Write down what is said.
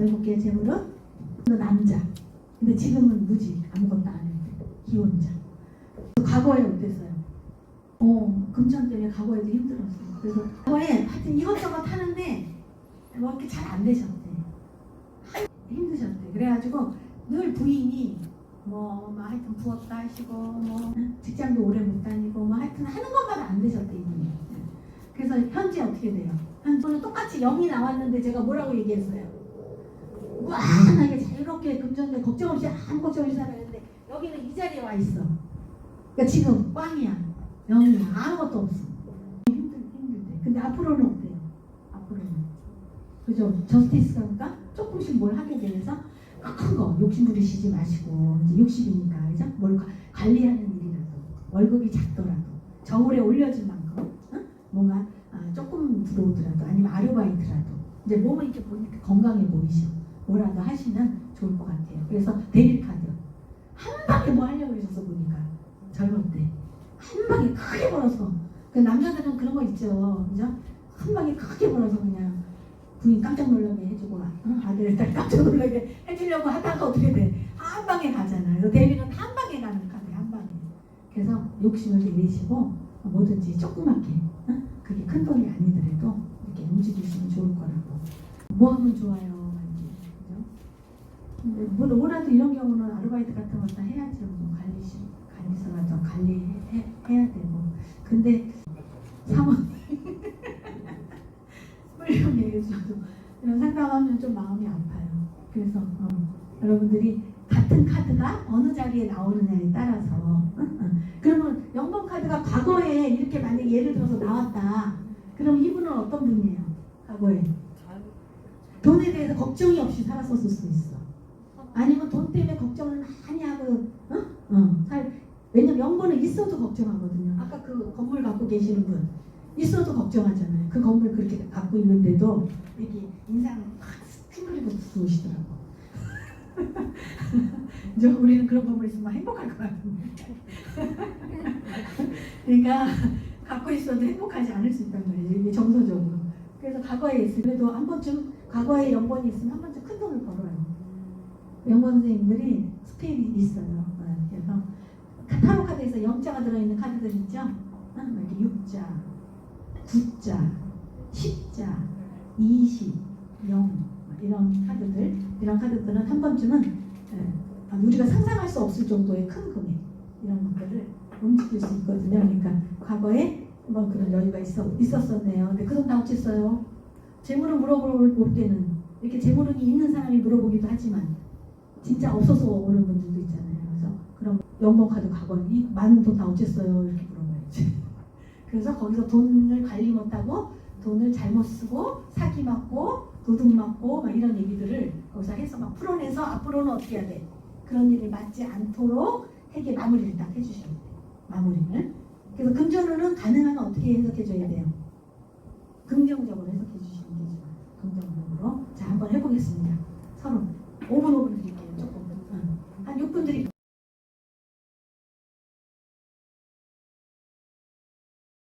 해볼게요. 재물은 너 남자. 근데 지금은 무지 아무것도 안 해. 기혼자. 과거에 어땠어요? 어 금전 때문에 과거에도 힘들었어요. 그래서 과거에 하여튼 이것저것 하는데 뭐 이렇게 잘 안 되셨대. 힘드셨대. 그래가지고 늘 부인이 뭐, 뭐 하여튼 부업도 하시고 뭐 직장도 오래 못 다니고 뭐 하여튼 하는 것마다 안 되셨대 이분이. 그래서 현재 어떻게 돼요? 현재는 똑같이 0이 나왔는데 제가 뭐라고 얘기했어요? 무한하게 자유롭게 금전에 걱정 없이 아무 걱정 없이 살아야는데 여기는 이 자리에 와 있어. 그러니까 지금 꽝이야. 0이야. 아무것도 없어. 힘들, 힘들대. 근데 앞으로는 어때요? 앞으로는. 그죠? 저스티스가 조금씩 뭘 하게 되면서 큰 거 욕심 부리시지 마시고 이제 60이니까 그죠? 뭘 가- 관리하는 일이라도 월급이 작더라도 저울에 올려줄 만큼 응? 뭔가 아, 조금 들어오더라도 아니면 아르바이트라도 이제 몸을 이렇게 보니까 건강해 보이시고 뭐라도 하시면 좋을 것 같아요. 그래서 데빌 카드 한 방에 뭐 하려고 그러셔서 보니까 젊을 때 한 방에 크게 벌어서 그 남자들은 그런 거 있죠, 그죠? 한 방에 크게 벌어서 그냥 부인 깜짝 놀라게 해주고 응? 아들 딸 깜짝 놀라게 해주려고 하다가 어떻게 돼? 한 방에 가잖아요. 데뷔는 한 방에 가는 카드 한 방에. 그래서 욕심을 내리시고 뭐든지 조그맣게 응? 그게 큰 돈이 아니더라도 이렇게 움직이시면 좋을 거라고. 뭐 하면 좋아요? 뭐 뭐라도 이런 경우는 아르바이트 같은 거다 해야죠. 뭐 관리시 관리사라도 관리해 해야 되고. 근데 상황 훌륭해져도 이런 상담하면 좀 마음이 아파요. 그래서 어, 여러분들이 같은 카드가 어느 자리에 나오느냐에 따라서. 그러면 영번 카드가 과거에 이렇게 만약 예를 들어서 나왔다. 그럼 이분은 어떤 분이에요? 과거에 돈에 대해서 걱정이 없이 살았었을 수 있어. 아니면 돈 때문에 걱정을 많이 하고, 어? 어. 살, 왜냐면 영번은 있어도 걱정하거든요. 아까 그 건물 갖고 계시는 분 있어도 걱정하잖아요. 그 건물 그렇게 갖고 있는데도 이렇게 인상 확 찡그리고 들어오시더라고. 이제 우리는 그런 건물 있으면 행복할 것 같은데. 그러니까 갖고 있어도 행복하지 않을 수 있단 말이에요. 이게 정서적으로. 그래서 과거에 있을 그래도 한 번쯤 과거에 연번이 있으면 한 번쯤 큰 돈을 벌어요. 연번 선생님들이 스케일이 있어요. 네, 그래서 타로 카드에서 영자가 들어있는 카드들 있죠? 어, 뭐 이렇게 6자, 9자, 10자, 20, 0 이런 카드들 이런 카드들은 한 번쯤은 예, 아, 우리가 상상할 수 없을 정도의 큰 금액 이런 것들을 움직일 수 있거든요. 그러니까 과거에 뭐 그런 여유가 있어 있었었네요. 근데 그 돈 다 어쨌어요? 재물을 물어볼 볼 때는 이렇게 재물이 있는 사람이 물어보기도 하지만 진짜 없어서 오는 분들도 있잖아요. 그래서 그럼 연봉 카드 과거니 많은 돈 다 어쨌어요 이렇게 물어봐야지. 그래서 거기서 돈을 관리 못하고 돈을 잘못 쓰고 사기 맞고 도둑 맞고 막 이런 얘기들을 거기서 해서 막 풀어내서 앞으로는 어떻게 해야 돼 그런 일이 맞지 않도록 해결 마무리를 딱 해주셔야 돼요. 마무리는. 그래서 금전으로는 가능하면 어떻게 해석해줘야 돼요? 긍정적으로 해석해 주시면 되죠. 긍정적으로. 자, 한번 해보겠습니다. 서로 5분 5분 드릴게요.